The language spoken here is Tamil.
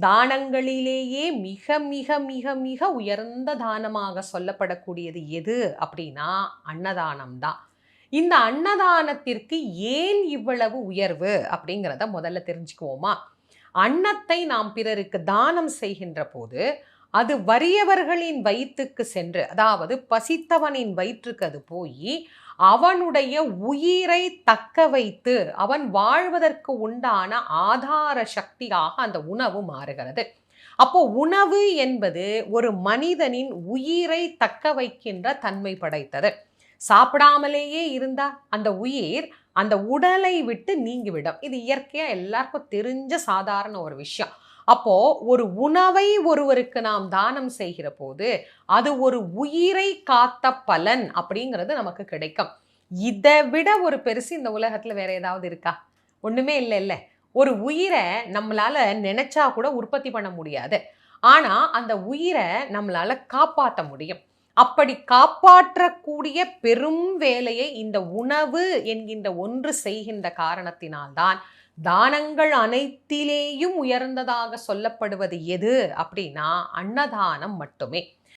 தானங்களிலேயே மிக மிக மிக மிக உயர்ந்த தானமாக சொல்லப்படக்கூடியது எது அப்படின்னா அன்னதானம் தான் இந்த அன்னதானத்திற்கு ஏன் இவ்வளவு உயர்வு அப்படிங்கிறத முதல்ல தெரிஞ்சுக்குவோமா? அன்னத்தை நாம் பிறருக்கு தானம் செய்கின்ற போது அது வறியவர்களின் வயிற்றுக்கு சென்று அதாவது பசித்தவனின் வயிற்றுக்கு அது போய் அவனுடைய உயிரை தக்க வைத்து அவன் வாழ்வதற்கு உண்டான ஆதார சக்தியாக அந்த உணவு மாறுகிறது. அப்போ உணவு என்பது ஒரு மனிதனின் உயிரை தக்க வைக்கின்ற தன்மை படைத்தது. சாப்பிடாமலேயே இருந்தா அந்த உயிர் அந்த உடலை விட்டு நீங்கிவிடும். இது இயற்கையாக எல்லாருக்கும் தெரிஞ்ச சாதாரண ஒரு விஷயம். அப்போ ஒரு உணவை ஒருவருக்கு நாம் தானம் செய்கிற போது அது ஒரு உயிரை காத்த பலன் அப்படிங்கிறது நமக்கு கிடைக்கும். இதை விட ஒரு பெருசு இந்த உலகத்தில் வேற ஏதாவது இருக்கா? ஒன்றுமே இல்லை இல்லை ஒரு உயிரை நம்மளால நினச்சா கூட உற்பத்தி பண்ண முடியாது. ஆனால் அந்த உயிரை நம்மளால காப்பாற்ற முடியும். அப்படி காப்பாற்றக்கூடிய பெரும் வேலையை இந்த உணவு என்கின்ற ஒன்று செய்கின்ற காரணத்தினால்தான் தானங்கள் அனைத்திலேயும் உயர்ந்ததாக சொல்லப்படுவது எது அப்படின்னா அன்னதானம் மட்டுமே.